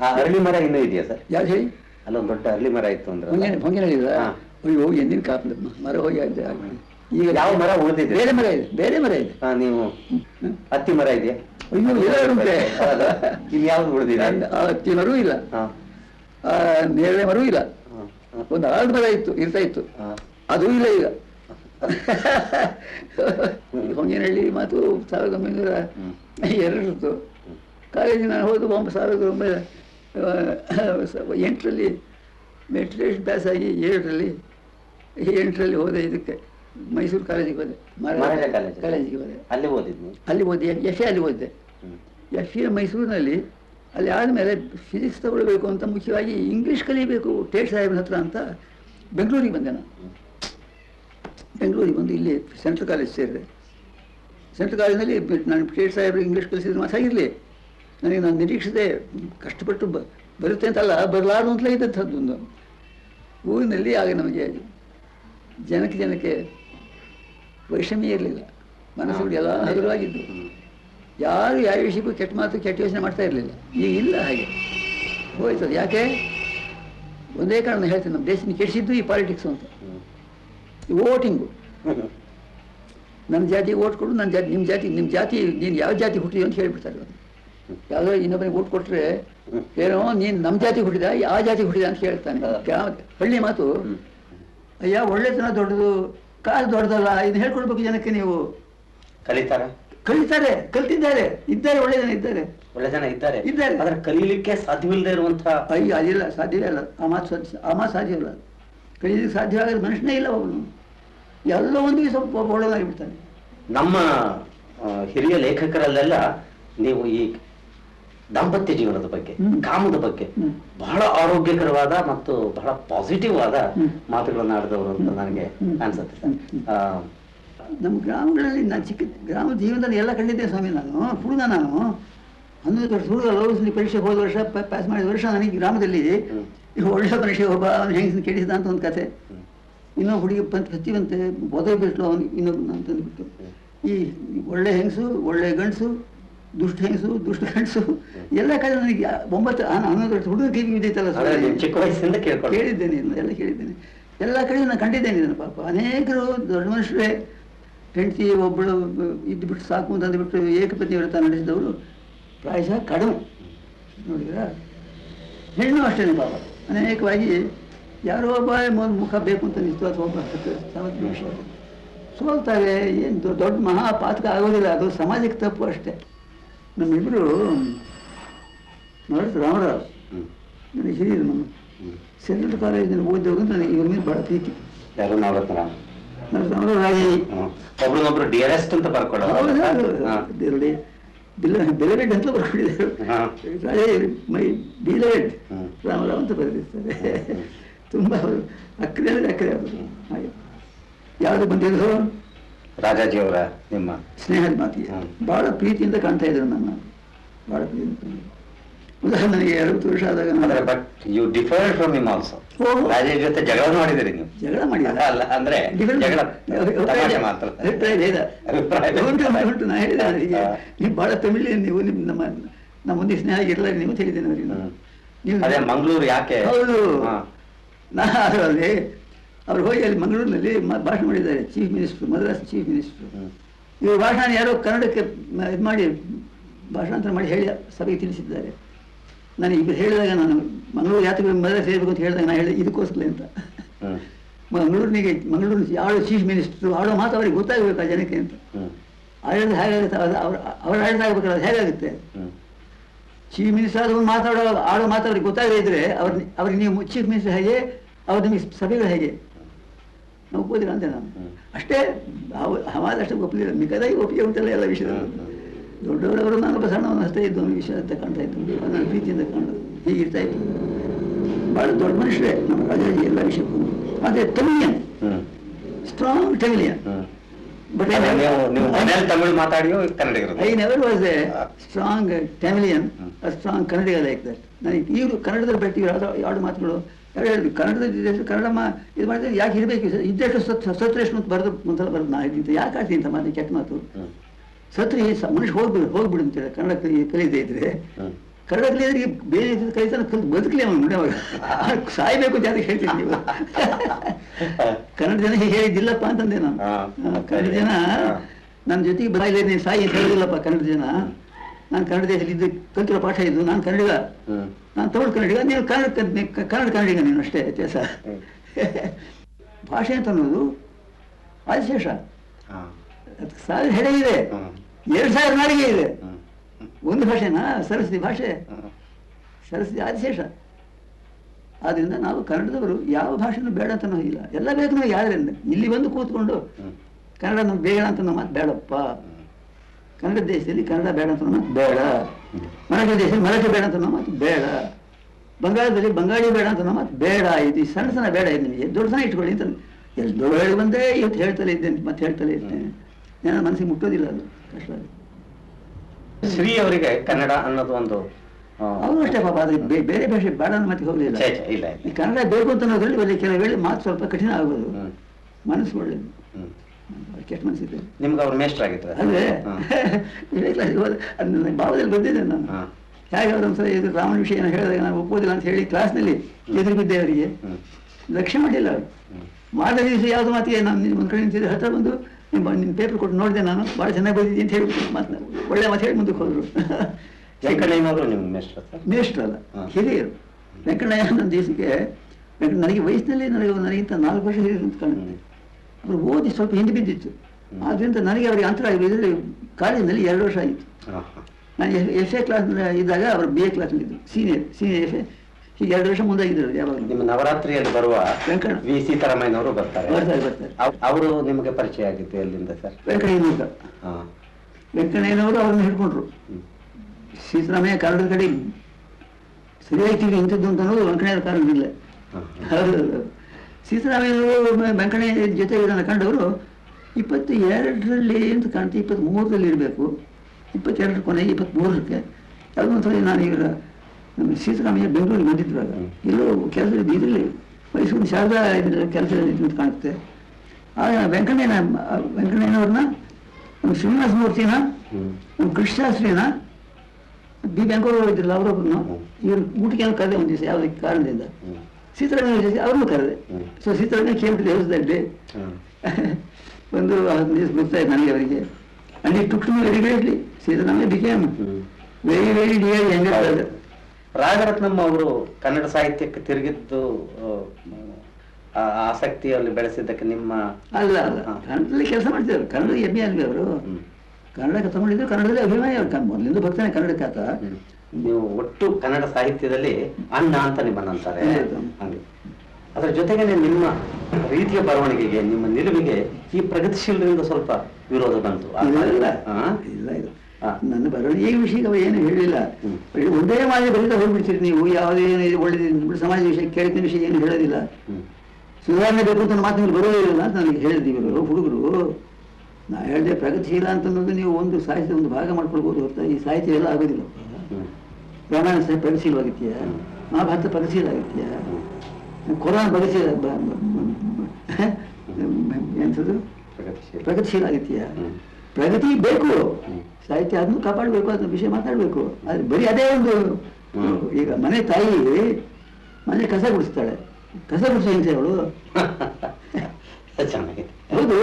ಆ ಅರಳಿ ಮರ ಇನ್ನೂ ಇದೆಯಾ ಸರ್? ಯಾರು ಹೇಳಿ? ಅಲ್ಲೊಂದು ದೊಡ್ಡ ಅರಳಿ ಮರ ಇತ್ತು ಅಂದ್ರೆ ಬಂಗೇರಿ ಹೊಂಗೇನಹಳ್ಳಿ ಹಾ. ಹೋಗಿ ಎಂದಿನ ಕಾಪ ಮರ ಹೋಗಿ. ಈಗ ಯಾವ ಮರ ಉಳಿದಿದೆ? ಬೇರೆ ಮರ ಇದೆ ಬೇರೆ ಮರ ಇದೆ. ಹಾ, ನೀವು ಹತ್ತಿ ಮರ ಇದೆಯಾ? ಅಯ್ಯೋ ಎರಡು ಉಂಟೆ. ಹೌದಾ? ಇನ್ ಯಾವ್ದು ಉಳಿದಿದೆ? ಹತ್ತಿ ಮರೂ ಇಲ್ಲ. ಆ ನೇರಳೆ ಮರೂ ಇಲ್ಲ. ಒಂದು ಆಳ್ ಮರ ಇತ್ತು ಇರ್ತಾ ಇತ್ತು. ಅದು ಇಲ್ಲ ಈಗ. ಹೊಂಗೇನಹಳ್ಳಿ ಮಾತು ಸಾವಿರದ ಒಂಬೈನೂರ ಎರಡರದ್ದು. ಕಾಲೇಜಿಗೆ ನಾನು ಹೋದ ಒಂಬ ಸಾವಿರದ ಒಂಬೈನೂರ ಎಂಟರಲ್ಲಿ ಮೆಟ್ರಿಕೇಷನ್ ಪಾಸ್ ಆಗಿ ಏಳರಲ್ಲಿ ಎಂಟರಲ್ಲಿ ಹೋದೆ ಇದಕ್ಕೆ. ಮೈಸೂರು ಕಾಲೇಜಿಗೆ ಹೋದೆ. ಮಹಾರಾಜ ಕಾಲೇಜಿಗೆ ಹೋದೆ. ಅಲ್ಲಿ ಓದಿದ್ದು ಅಲ್ಲಿ ಓದಿ ಎಫ್ ಎ ಅಲ್ಲಿ ಓದಿದೆ. ಎಫ್ ಎ ಮೈಸೂರಿನಲ್ಲಿ ಅಲ್ಲಿ ಆದಮೇಲೆ ಫಿಸಿಕ್ಸ್ ತಗೊಳ್ಬೇಕು ಅಂತ ಮುಖ್ಯವಾಗಿ ಇಂಗ್ಲೀಷ್ ಕಲಿಬೇಕು ಟೇಟ್ ಸಾಹೇಬ್ರ ಹತ್ರ ಅಂತ ಬೆಂಗಳೂರಿಗೆ ಬಂದೆ ನಾನು. ಬೆಂಗಳೂರಿಗೆ ಬಂದು ಇಲ್ಲಿ ಸೆಂಟ್ರಲ್ ಕಾಲೇಜ್ ಸೇರಿದೆ. ಸೆಂಟ್ರಲ್ ಕಾಲೇಜಿನಲ್ಲಿ ನಾನು ನಾನು ಟೇಟ್ ಸಾಹೇಬ್ರು ಇಂಗ್ಲೀಷ್ ಕಲಿಸಿದ್ರೆ ಮಾತಾಗಿರಲಿ ನನಗೆ ನಾನು ನಿರೀಕ್ಷಿಸಿದೆ ಕಷ್ಟಪಟ್ಟು ಬ ಬರುತ್ತೆ ಅಂತಲ್ಲ ಬರಲಾರ್ದು ಅಂತಲೇ ಇದ್ದಂಥದ್ದು ಒಂದು ಊರಿನಲ್ಲಿ ಆಗ ನಮಗೆ ಜನಕ್ಕೆ ಜನಕ್ಕೆ ವೈಷಮ್ಯ ಇರಲಿಲ್ಲ. ಮನಸ್ಸುಗಳು ಎಲ್ಲ ಹಗುರವಾಗಿದ್ದು. ಯಾರು ಯಾವ ವಿಷಯಕ್ಕೂ ಕೆಟ್ಟ ಮಾತು ಕೆಟ್ಟ ಯೋಚನೆ ಮಾಡ್ತಾ ಇರಲಿಲ್ಲ. ಈಗ ಇಲ್ಲ ಹಾಗೆ. ಹೋಯ್ತದೆ. ಯಾಕೆ? ಒಂದೇ ಕಾರಣ ಹೇಳ್ತೀನಿ. ನಮ್ಮ ದೇಶನ ಕೆಡಿಸಿದ್ದು ಈ ಪಾಲಿಟಿಕ್ಸ್ ಅಂತ. ವೋಟಿಂಗು ನನ್ನ ಜಾತಿಗೆ ಓಟ್ ಕೊಡು ನನ್ನ ಜಾತಿ ನಿಮ್ಮ ಜಾತಿ ನಿಮ್ಮ ಜಾತಿ ನೀನು ಯಾವ ಜಾತಿ ಹುಟ್ಟಿದ್ಯೋ ಅಂತ ಹೇಳಿಬಿಡ್ತಾರೆ. ಯಾವುದೋ ಇನ್ನೊಬ್ಬನಿಗೆ ಓಟ್ ಕೊಟ್ಟರೆ ಏನೋ ನೀನು ನಮ್ಮ ಜಾತಿ ಹುಟ್ಟಿದ ಯಾವ ಜಾತಿ ಹುಟ್ಟಿದ ಅಂತ ಹೇಳ್ತಾನೆ. ಹಳ್ಳಿ ಮಾತು. ಅಯ್ಯ ಒಳ್ಳೆತನ ದೊಡ್ಡದು ಕಾಲು ದೊಡ್ಡದಲ್ಲ ಇದು ಹೇಳ್ಕೊಡ್ಬೇಕು ಜನಕ್ಕೆ ನೀವು. ಕಲಿತಾರೆ. ಕಲಿತಾರೆ ಕಲ್ತಿದ್ದಾರೆ ಇದ್ದಾರೆ ಒಳ್ಳೆ ಜನ ಇದ್ದಾರೆ. ಒಳ್ಳೆ ಜನ ಇದ್ದಾರೆ. ಇದ್ದಾರೆ. ಅದರ ಕಲೀಲಿಕ್ಕೆ ಸಾಧ್ಯವಿಲ್ಲದೆ ಇರುವಂತಹ ಅಯ್ಯ ಅದಿಲ್ಲ ಸಾಧ್ಯವೇ ಇಲ್ಲ. ಆ ಮಾತು ಆ ಮಾತು ಸಾಧ್ಯ ಇಲ್ಲ ಕಲಿಯಲಿಕ್ಕೆ ಸಾಧ್ಯ ಆಗದ ಮನುಷ್ಯನೇ ಇಲ್ಲ ಅವನು. ಎಲ್ಲ ಒಂದಿಗೆ ಸ್ವಲ್ಪ ಒಳ್ಳೆದಾಗಿಬಿಡ್ತಾನೆ ನಮ್ಮ ಹಿರಿಯ ಲೇಖಕರಲ್ಲೆಲ್ಲ ನೀವು ಈ ದಾಂಪತ್ಯ ಜೀವನದ ಬಗ್ಗೆ. ಕಾಮದ ಬಗ್ಗೆ ಬಹಳ ಆರೋಗ್ಯಕರವಾದ ಮತ್ತು ಬಹಳ ಪಾಸಿಟಿವ್ ಆದ ಮಾತುಗಳನ್ನು ಆಡಿದವರು ಅಂತ ನನಗೆ. ಅನ್ಸುತ್ತೆ. ನಮ್ಮ ಗ್ರಾಮಗಳಲ್ಲಿ ನಾನು ಚಿಕ್ಕ ಗ್ರಾಮ ಜೀವನದಲ್ಲಿ ಎಲ್ಲ ಕಂಡಿದ್ದೆ ಸ್ವಾಮಿ ನಾನು ಹುಡುಗ ನಾನು. ಹನ್ನೊಂದು ವರ್ಷ ಹುಡುಗ ಲೋಸ್ ಪರೀಕ್ಷೆ ಹೋದ ವರ್ಷ ಪಾಸ್ ಮಾಡಿದ ವರ್ಷ ನನಗೆ ಗ್ರಾಮದಲ್ಲಿ. ಈಗ ಒಳ್ಳೆ ಮನುಷ್ಯ ಒಬ್ಬ ಅವನು ಹೆಂಗಸನ ಕೆಡಿಸಿದ ಅಂತ ಒಂದು ಕತೆ. ಇನ್ನೊಬ್ಬ ಹುಡುಗಿ ಬಂತು ಪ್ರತಿವಂತೆ ಒದಗಿ ಬಿಟ್ಲು ಅವನು ಇನ್ನೊಬ್ಬ ಅಂತ ಅಂದ್ಬಿಟ್ಟು. ಈ ಒಳ್ಳೆ ಹೆಂಗಸು ಒಳ್ಳೆ ಗಂಡಸು ದುಷ್ಟ ಹೆಂಗಸು ದುಷ್ಟ ಗಂಡಸು ಎಲ್ಲ ಕಡೆ ನನಗೆ ಒಂಬತ್ತು ನಾನು ಹನ್ನೊಂದು ವರ್ಷ ಹುಡುಗ ಕೈಗೆ ಬಿದ್ದೈತಲ್ಲ ಚಿಕ್ಕ ವಯಸ್ಸಿಂದ ಕೇಳಿದ್ದೇನೆ ಎಲ್ಲ ಕೇಳಿದ್ದೇನೆ. ಎಲ್ಲ ಕಡೆ ನಾನು ಕಂಡಿದ್ದೇನೆ ನನ್ನ ಪಾಪ. ಅನೇಕರು ದೊಡ್ಡ ಮನುಷ್ಯರೇ ಹೆಂಡತಿ ಒಬ್ಬಳು ಇದ್ದುಬಿಟ್ಟು ಸಾಕು ಅಂತ ಅಂದ್ಬಿಟ್ಟು ಏಕಪತಿ ವ್ರತ ನಡೆಸಿದವರು ಪ್ರಾಯಶಃ ಕಡಿಮೆ. ನೋಡಿದ್ರ? ಹೆಣ್ಣು ಅಷ್ಟೇ ಪಾಪ. ಅನೇಕವಾಗಿ ಯಾರೋ ಒಬ್ಬ ಒಂದು ಮುಖ ಬೇಕು ಅಂತ ನಿಂತು ಅಥವಾ ಒಬ್ಬ ನಿಮಿಷ ಸೋಲ್ತಾರೆ ಏನು ದೊಡ್ಡ ಮಹಾಪಾತಕ ಆಗೋದಿಲ್ಲ ಅದು ಸಮಾಜಕ್ಕೆ ತಪ್ಪು ಅಷ್ಟೇ. ನಮ್ಮಿಬ್ಬರು ನೋಡಿದ್ರು ರಾಮರಾವ್ ನನಗೆ ಹಿರಿಯರು ನಮ್ಮ ಸೆಂಟ್ರಲ್ ಕಾಲೇಜಿನಲ್ಲಿ ಓದಿದವರು ನನಗೆ ಇವ್ರ ಮೇಲೆ ಭಾಳ ಪ್ರೀತಿ. ಯಾರು? ನವರತ್ನ ಒಬ್ರು ರಾಮರಾವ್ ಹಾಗೆ ಒಬ್ರನ್ನೊಬ್ರು ಡಿಯರೆಸ್ಟ್ ಅಂತ ಬರ್ಕೊಳ್ಳೋದು. ಹಾ. ಬೆಲೆಬೆಡ್ ಅಂತ ಬರ್ಕೊಂಡಿದ್ದಾರೆ. ರಾಜೇ ಮೈ ಬಿಲೆಡ್. ರಾಮರಾವ್ ಅಂತ ಬರೆದಿರ್ತಾರೆ. ತುಂಬ ಅವರು ಅಕ್ಕರೆ ಅಂದರೆ ಅಕ್ಕರೆ ಅವರು. ಹಾಗೆ. ಯಾವುದು ರಾಜಾಜಿ ರಾಜಾಜಿಯವರ ನಿಮ್ಮ. ಸ್ನೇಹದ ಮಾತಿಗೆ. ಬಹಳ ಭಾಳ ಪ್ರೀತಿಯಿಂದ ಕಾಣ್ತಾ ಇದ್ರು ನನ್ನ. ಭಾಳ ಪ್ರೀತಿಯಿಂದ. ಉದಾಹರಣೆ ಎರಡು ಪುರುಷ ಆದಾಗ but you differed from me also. Rajesh ಜೊತೆ ಜಗಳ ಮಾಡಿದಿರಿ ನೀವು. ಜಗಳ ಮಾಡಿಲ್ಲ. ಅಲ್ಲ ಅಂದ್ರೆ ಜಗಳ ತಮಾಷೆ ಮಾತ್ರ. ಉಂಟು ನಾ ಹೇಳಿದೆ ಅವರಿಗೆ. ನೀವು ಭಾಳ ತಮಿಳಿಯನ್ ನೀವು ನಿಮ್ಮ ನಮ್ಮ ನಮ್ಮ ಮುಂದೆ ಸ್ನೇಹ ಇರಲ್ಲ ನೀವು ಹೇಳಿದ್ದೇನೆ ಅವರಿಗೆ ನೀವು ಅದೇ ಮಂಗಳೂರು ಯಾಕೆ? ಹೌದು. ಹಾ. ನಾ ಅಲ್ಲಿ ಅವ್ರು ಹೋಗಿ ಅಲ್ಲಿ ಮಂಗಳೂರಿನಲ್ಲಿ ಭಾಷಣ ಮಾಡಿದ್ದಾರೆ chief minister Madras chief minister. ಇವರು ಭಾಷಣ ಯಾರೋ ಕನ್ನಡಕ್ಕೆ ಇದು ಮಾಡಿ ಭಾಷಾಂತರ ಮಾಡಿ ಹೇಳಿ ಸಭೆಗೆ ತಿಳಿಸಿದ್ದಾರೆ. ನಾನು ಈಗ ಹೇಳಿದಾಗ ನಾನು ಮಂಗಳೂರು ಯಾತ್ರೆ ಮದ್ರಾಸ್ ಸೇರಬೇಕು ಅಂತ ಹೇಳಿದಾಗ ನಾನು ಹೇಳಿದೆ ಇದಕ್ಕೋಸ್ಕರ ಅಂತ. ಮಂಗಳೂರಿನಿಗೆ ಮಂಗಳೂರು ಯಾರು ಚೀಫ್ ಮಿನಿಸ್ಟರ್ ಆಡೋ ಮಾತು ಅವರಿಗೆ ಗೊತ್ತಾಗಬೇಕು ಆ ಜನಕ್ಕೆ ಅಂತ. ಆಡಳಿತ ಹೇಗಾಗುತ್ತೆ ಅವ್ರ ಅವ್ರ ಆಡಳಿತ ಆಗ್ಬೇಕಾದ್ರೆ ಅದು ಹೇಗಾಗುತ್ತೆ? ಚೀಫ್ ಮಿನಿಸ್ಟರ್ ಆದವನು ಮಾತಾಡೋ ಆಡೋ ಮಾತು ಅವ್ರಿಗೆ ಗೊತ್ತಾಗದೇ ಇದ್ರೆ ಅವ್ರ ಅವ್ರಿಗೆ ನೀವು ಚೀಫ್ ಮಿನಿಸ್ಟರ್ ಹೇಗೆ ಅವ್ರು ನಿಮಗೆ ಸಭೆಗಳು ಹೇಗೆ? ನಾವು ಒಪ್ಪೋದಿಲ್ಲ ಅಂತ ನಾನು. ಅಷ್ಟೇ ಹವಾದ ಅಷ್ಟೇ ಒಪ್ಪಲಿಲ್ಲ. ಮಿಕ್ಕದಾಗಿ ಒಪ್ಪಿಗೆ ಉಂಟಲ್ಲ ಎಲ್ಲ ವಿಷಯದಲ್ಲಿ. ದೊಡ್ಡವರವರು ನಾನು ಸಣ್ಣವನು ಅಷ್ಟೇ ಇದ್ದು ಒಂದು ವಿಷಯ ಕಾಣ್ತಾ ಇದ್ದು ನನ್ನ ಪ್ರೀತಿಯಿಂದ ಕಾಣೋದು ಹೀಗಿರ್ತಾ ಇತ್ತು. ಭಾಳ ದೊಡ್ಡ ಮನುಷ್ಯರೇ ನಮ್ಮ ರಾಜಾಜಿ ಎಲ್ಲ ವಿಷಯಕ್ಕೂ. ಆದರೆ Tamilian. Strong Tamilian. Hmm. But ಅದೇ ನೀವು ನೀವು ಮನೇಲಿ ತಮಿಳು ಮಾತಾಡಿಯೋ ಕನ್ನಡಿಗರು I never was a strong Tamilian. Strong Kannadiga like that ನನಗೆ ಈಗಲೂ ಕನ್ನಡದಲ್ಲಿ ಬೆಟ್ಟಿ ಎರಡು ಮಾತುಗಳು ಯಾರು ಹೇಳಿದ್ರು ಕನ್ನಡದ ಕನ್ನಡ ಮಾ ಇದು ಮಾಡಿದ್ರೆ ಯಾಕೆ ಇರಬೇಕು? ಇದ್ದಷ್ಟು ಸತ್ ಅಂತ ಬರೆದು ಒಂದ್ಸಲ ಬರೆದು ನಾ ಯಾಕೆ ಆಡ್ತೀನಿ ಅಂತ ಮಾತು? ಕೆಟ್ಟ ಮಾತು. ಸತ್ರಿ ಮನುಷ್ಯ ಹೋಗ್ಬಿಡು ಹೋಗ್ಬಿಡು ಅಂತೇಳಿ ಕನ್ನಡ ಕಲಿ ಕಲಿಯದೇ ಇದ್ರೆ ಕನ್ನಡ ಕಲಿಯೋದ್ರೆ ಈಗ ಬೇರೆ ಕಲಿತಾನ ಕಲಿತು ಬದುಕಲಿ ಅವನು ಮುಂದೆ ಅವಾಗ. ಸಾಯ್ಬೇಕು ಅಂತ ಯಾರಿಗೆ ಹೇಳ್ತೀನಿ ನೀವು? ಕನ್ನಡ ಜನ ಹೀಗೆ ಹೇಳಿದ್ದಿಲ್ಲಪ್ಪ ಅಂತಂದೆ ನಾನು. ಕನ್ನಡ ಜನ ನನ್ನ ಜೊತೆಗೆ ಬರಲಿಲ್ಲ ನೀನು ಸಾಯಿ ಅಂತ ಹೇಳಿದಿಲ್ಲಪ್ಪ ಕನ್ನಡ ಜನ. ನಾನು ಕನ್ನಡ ದೇಶದಲ್ಲಿ ಇದ್ದು ಕಲ್ತಿರೋ ಪಾಠ ಇದ್ದು ನಾನು ಕನ್ನಡಿಗ. ನಾನು ತಮಿಳು ಕನ್ನಡಿಗ ನೀನು ಕನ್ನಡ ಕನ್ನಡ ಕನ್ನಡಿಗ ನೀನು ಅಷ್ಟೇ ವ್ಯತ್ಯಾಸ. ಭಾಷೆ ಅಂತ ಅನ್ನೋದು ಆದಿಶೇಷ. ಸಾವಿರ ಹೆಡೆ ಇದೆ. ಎರಡು ಸಾವಿರ ನಾಡಿಗೆ ಇದೆ. ಒಂದು ಭಾಷೆನಾ? ಸರಸ್ವತಿ ಭಾಷೆ? ಸರಸ್ವತಿ ಆದಿಶೇಷ. ಆದ್ರಿಂದ ನಾವು ಕನ್ನಡದವರು ಯಾವ ಭಾಷೆನೂ ಬೇಡ ಅಂತ ನಾವು ಇಲ್ಲ. ಎಲ್ಲ ಬೇಕು ನಾವು ಯಾರಿಂದ ಇಲ್ಲಿ ಬಂದು ಕೂತ್ಕೊಂಡು ಕನ್ನಡ ನಮ್ಗೆ ಬೇಡ ಅಂತ ನಮ್ಮ ಮಾತು ಬೇಡಪ್ಪ. ಕನ್ನಡ ದೇಶದಲ್ಲಿ ಕನ್ನಡ ಬೇಡ ಅಂತ ನಮ್ಮ ಮಾತು ಬೇಡ. ಮರಾಠಿ ದೇಶದಲ್ಲಿ ಮರಾಠಿ ಬೇಡ ಅಂತ ನಮ್ಮ ಮಾತು ಬೇಡ. ಬಂಗಾಳದಲ್ಲಿ ಬಂಗಾಳಿ ಬೇಡ ಅಂತ ನಮ್ಮ ಮಾತು ಬೇಡ. ಇದು ಸಣ್ಣ ಸಣ್ಣ ಬೇಡ. ಇದು ನಿಮಗೆ ದೊಡ್ಡ ಸಣ್ಣ ಇಟ್ಕೊಳ್ಳಿ ಅಂತ. ಎಲ್ಲಿ ದೊಡ್ಡ ಹೇಳಿ ಬಂದೇ ಇವತ್ತು ಹೇಳ್ತಲೇ ಇದ್ದೇನೆ ಮತ್ತೆ ಹೇಳ್ತಲೇ ಇರ್ತೇನೆ. ನನ್ನ ಮನಸ್ಸಿಗೆ ಮುಟ್ಟೋದಿಲ್ಲ ಅದು. ಶ್ರೀ ಅವರಿಗೆ ಕನ್ನಡ ಅನ್ನೋದು ಒಂದು ಅವರು ಅಷ್ಟೇ ಪಾಪ ಆದ್ರೆ ಬೇರೆ ಭಾಷೆ ಬೇಡ ಮತ್ತೆ ಹೋಗಲಿಲ್ಲ. ಇಲ್ಲ ಕನ್ನಡ ಬೇಕು ಅಂತ ಅನ್ನೋದ್ರಲ್ಲಿ ಒಳ್ಳೆ ಕೆಲವು ವೇಳೆ ಮಾತು ಸ್ವಲ್ಪ ಕಠಿಣ ಆಗೋದು. ಮನಸ್ಸು ಒಳ್ಳೇದು. ಕೆಟ್ಟ ಮನಸ್ಸಿದೆ ನಿಮ್ಗೆ ಅವ್ರು ಹೋದ ಅದು ಭಾವದಲ್ಲಿ ಬಂದಿದ್ದೆ ನಾನು. ಹೇಗೆ ಅವರು ಒಂದ್ಸಲ ಇದು ರಾಮನ ವಿಷಯ ಏನೋ ಹೇಳಿದಾಗ ನಾನು ಒಪ್ಪೋದಿಲ್ಲ ಅಂತ ಹೇಳಿ ಕ್ಲಾಸ್ನಲ್ಲಿ ಎದುರು ಬಿದ್ದೆ ಅವರಿಗೆ. ಲಕ್ಷ್ಯ ಮಾಡಿಲ್ಲ ಅವರು. ಮಾಡಿದ ದಿವಸ ಯಾವುದು ಮಾತಿಗೆ ನಾನು ನಿಮ್ಮ ಒಂದು ಕಡೆ ನಿಂತಿದ್ದೆ ಹತ್ರ ಬಂದು ನಿಮ್ಮ ನಿಮ್ಮ ಪೇಪರ್ ಕೊಟ್ಟು ನೋಡಿದೆ ನಾನು ಭಾಳ ಚೆನ್ನಾಗಿ ಬಂದಿದ್ದೀನಿ ಅಂತ ಹೇಳಿ ಮಾತು ಒಳ್ಳೆ ಮಾತು ಹೇಳಿ ಮುಂದಕ್ಕೆ ಹೋದರು. ಮಿನಿಸ್ಟರ್ ಅಲ್ಲ ಮೇಷ್ಟ್ರ ಅಲ್ಲ. ಹಿರಿಯರು. ವೆಂಕಣ್ಣಯ್ಯ ನನ್ನ ದೇಶಕ್ಕೆ ನನಗೆ ವಯಸ್ಸಿನಲ್ಲಿ ನನಗೆ ನನಗಿಂತ ನಾಲ್ಕು ವರ್ಷ ಹಿರಿಯರು ಅಂತ ಕಾಣುತ್ತೆ. ಅವರು ಓದಿ ಸ್ವಲ್ಪ ಹಿಂದೆ ಬಿದ್ದಿತ್ತು. ಆದ್ದರಿಂದ ನನಗೆ ಅವರಿಗೆ ಅಂತರ ಇದರಲ್ಲಿ ಕಾಲೇಜಿನಲ್ಲಿ ಎರಡು ವರ್ಷ ಆಯಿತು. ನಾನು ಎಫ್ ಎ ಕ್ಲಾಸ್ ಇದ್ದಾಗ ಅವರು ಬಿ ಎ ಕ್ಲಾಸ್ನಲ್ಲಿದ್ದರು ಸೀನಿಯರ್ ಸೀನಿಯರ್ ಎಫ್ ಎ ಹೀಗೆ ಎರಡು ವರ್ಷ ಮುಂದಾಗಿದ್ದರು ಯಾವಾಗಲೂ ನಿಮ್ಮ ನವರಾತ್ರಿಯಲ್ಲಿ ಬರುವ ವೆಂಕಟ ವಿ ಸೀತಾರಾಮಯ್ಯನವರು ಬರ್ತಾರೆ. ಬರ್ತಾರೆ ಬರ್ತಾರೆ. ಅವ್- ಅವರು ನಿಮಗೆ ಪರಿಚಯ ಆಗಿತ್ತು ಎಲ್ಲಿಂದ ಸರ್? ವೆಂಕಟಯ್ಯನವ್ರ ಹಾ. ವೆಂಕಣ್ಣಯ್ಯನವರು ಅವ್ರನ್ನ ಹಿಡ್ಕೊಂಡ್ರು. ಹ್ಮ್. ಸೀತಾರಾಮಯ್ಯ ಕಾರಣದ ಕಡೆ ಸರಿಯಾಗಿ ಟಿವಿ ಇಂಥದ್ದು ಅಂತ ಅನ್ನೋದು ವೆಂಕಟಯ್ಯನ ಕಾರಣದಿಲ್ಲ ಹಾ, ಹೌದು. ಸೀತಾರಾಮಯ್ಯನವರು ವೆಂಕಟಯ್ಯ ಜೊತೆ ಇದನ್ನು ಕಂಡವರು ಇಪ್ಪತ್ತು ಎರಡರಲ್ಲಿ ಅಂತ ಕಾಣ್ತೀವಿ ಇಪ್ಪತ್ತ್ ಮೂರರಲ್ಲಿ ಇರಬೇಕು. ಇಪ್ಪತ್ತೆರಡರ ಕೊನೆ ಇಪ್ಪತ್ತ್ಮೂರಕ್ಕೆ. ಯಾವುದೋ ಒಂದ್ಸಲ ನಾನು ಈಗ ನಮ್ಮ ಸೀತಾರಾಮಯ್ಯ ಬೆಂಗಳೂರಿಗೆ ಬಂದಿದ್ವಾಗ. ಎಲ್ಲೋ ಕೆಲಸ ಇದರಲ್ಲಿ ಮೈಸೂರು ಶಾರದಾ ಇದರ ಕೆಲಸದಲ್ಲಿ ಇದ್ದು ಕಾಣುತ್ತೆ ಆಗ ವೆಂಕಣ್ಣಯ್ಯನ ವೆಂಕಣ್ಣಯ್ಯನವ್ರನ್ನ ನಮ್ಮ ಶ್ರೀನಿವಾಸ ಮೂರ್ತಿನ. ನಮ್ಮ ಕೃಷ್ಣಶಾಸ್ತ್ರಿನ ಬಿ ಬೆಂಗಳೂರು ಇದ್ರಲ್ಲ ಅವರೊಬ್ಬರನ್ನು. ಇವರು ಊಟಕ್ಕೆ ಏನೋ ಕರೆದೆ ಒಂದು ದಿವಸ ಯಾವುದೇ ಕಾರಣದಿಂದ. ಸೀತಾರಾಮಯ್ಯ ಜೊತೆ ಅವ್ರನ್ನೂ ಕರೆದೆ. ಸೊ ಸೀತಾರಾಮಯ್ಯ ದೇವಸ್ಥಾನದಲ್ಲಿ ಹ್ಮ್. ಒಂದು ಹತ್ತು ದಿವಸ ಗೊತ್ತಾಯ್ತು ನನಗೆ ಅವರಿಗೆ ಅಲ್ಲಿ took to very greatly Seetharamaiah became. Very very dear younger Rajarathnam ಅವರು ಕನ್ನಡ ಸಾಹಿತ್ಯಕ್ಕೆ ತಿರುಗಿದ್ದು ಆಸಕ್ತಿಯಲ್ಲಿ ಬೆಳೆಸಿದ್ದಕ್ಕೆ ನಿಮ್ಮ ಅಲ್ಲ ಅಲ್ಲ. ಕನ್ನಡದಲ್ಲಿ ಕೆಲಸ ಮಾಡ್ತಿದ್ರು ಕನ್ನಡ ಎಮ್ಮೆ ಅಲ್ಲಿ ಅವರು. ಕನ್ನಡಕ್ಕೆ ತಗೊಂಡಿದ್ರು ಕನ್ನಡದಲ್ಲಿ ಅಭಿಮಾನಿ ಅವ್ರು ಮೊದಲಿಂದ ಬರ್ತಾನೆ ಕನ್ನಡಕ್ಕೆ ಆತ. ನೀವು ಒಟ್ಟು ಕನ್ನಡ ಸಾಹಿತ್ಯದಲ್ಲಿ ಅಣ್ಣ ಅಂತ ನಿಮ್ಮನ್ನ ಅಂತಾರೆ ಹೌದು. ಅದರ ಜೊತೆಗೆ ನಿಮ್ಮ ರೀತಿಯ ಬರವಣಿಗೆಗೆ ನಿಮ್ಮ ನಿಲುವಿಗೆ ಈ ಪ್ರಗತಿಶೀಲರಿಂದ ಸ್ವಲ್ಪ ವಿರೋಧ ಬಂತು. ಇಲ್ಲ ಇಲ್ಲ. ನನ್ನ ಬರವಣಿಗೆ ಈ ವಿಷಯಕ್ಕೆ ಅವ ಏನು ಹೇಳಿಲ್ಲ. ಒಂದೇ ಮಾಡಿ ಬರೀತಾ ಹೋಗ್ಬಿಡ್ತೀರಿ ನೀವು. ಯಾವುದೇನು ಒಳ್ಳೆ ಸಮಾಜ ವಿಷಯ ಕೇಳಿದ ವಿಷಯ ಏನು ಹೇಳೋದಿಲ್ಲ. ಸುಧಾರಣೆ ಬೇಕು ಅಂತ ಮಾತು ಬರೋದೇ ಬರೋದಿಲ್ಲ ಅಂತ ನನಗೆ ಹೇಳಿದ್ವಿ ಇವರು ಹುಡುಗರು. ನಾ ಹೇಳಿದೆ ಪ್ರಗತಿಶೀಲ ಅಂತ ಅನ್ನೋದು ನೀವು ಒಂದು ಸಾಹಿತ್ಯ ಒಂದು ಭಾಗ ಮಾಡ್ಕೊಳ್ಬೋದು ಅಂತ ಈ ಸಾಹಿತ್ಯ ಎಲ್ಲ ಆಗೋದಿಲ್ಲ. ರಾಮಾಯಣ ಸಾಹಿತ್ಯ ಪ್ರಗತಿಶೀಲವಾಗಿತ್ಯ ಮಹಾಭಾರತ ಪ್ರಗತಿಶೀಲ ಆಗಿತ್ಯ ಕೊರೋನಾ ಪ್ರಗತಿಶೀಲ ಎಂಥದ್ದು ಪ್ರಗತಿಶೀಲ. ಹ್ಮ್. ಪ್ರಗತಿ ಬೇಕು. ಸಾಹಿತ್ಯ ಅದನ್ನು ಕಾಪಾಡಬೇಕು ಅದನ್ನ ವಿಷಯ ಮಾತಾಡಬೇಕು. ಆದ್ರೆ ಬರೀ ಅದೇ ಒಂದು ಈಗ ಮನೆ ತಾಯಿ ಮನೆ ಕಸ ಗುಡಿಸ್ತಾಳೆ. ಕಸ ಗುಡಿಸೋ ಹಿಂಸೆ ಅವಳು. ಚೆನ್ನಾಗಿದೆ. ಹೌದು.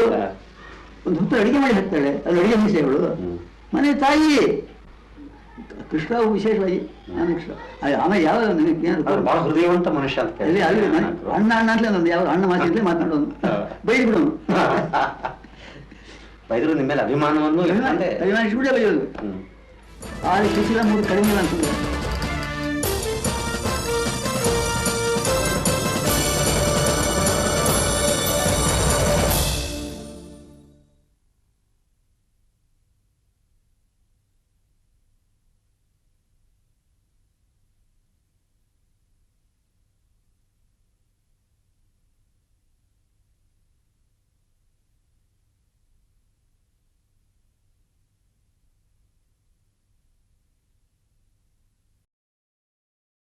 ಒಂದು ಹೊತ್ತು ಅಡಿಗೆ ಮಾಡಿ ಹಾಕ್ತಾಳೆ. ಅದು ಅಡಿಗೆ ಹಿಂಸೆ ಅವಳು. ಮನೆ ತಾಯಿ. ಕೃಷ್ಣ ವಿಶೇಷವಾಗಿ ನಾನು ಕೃಷ್ಣ. ಆಮೇಲೆ ಯಾವ ಹೃದಯವಂತ ಮನುಷ್ಯ ಅಂತ ಅಲ್ಲಿ. ಅಣ್ಣ ಅಣ್ಣ ಅಂತಲೇ ನಾನು ಯಾವ ಅಣ್ಣ ಮಾತಿಂದಲೇ ಮಾತಾಡೋನು. ಬೈದ್ರು ನಿಮ್ಮ ಮೇಲೆ ಅಭಿಮಾನವನ್ನು ಇಟ್ಕೊಂಡೆ ಅಭಿಮಾನಿಸಿ ಬಿಡೇ ಬೈಯೋದು. ಆದ್ರೆ ಶಿಶಿಲ ಮೂರು ಕಡಿಮೆ ಇಲ್ಲ ಅಂತಂದ್ರೆ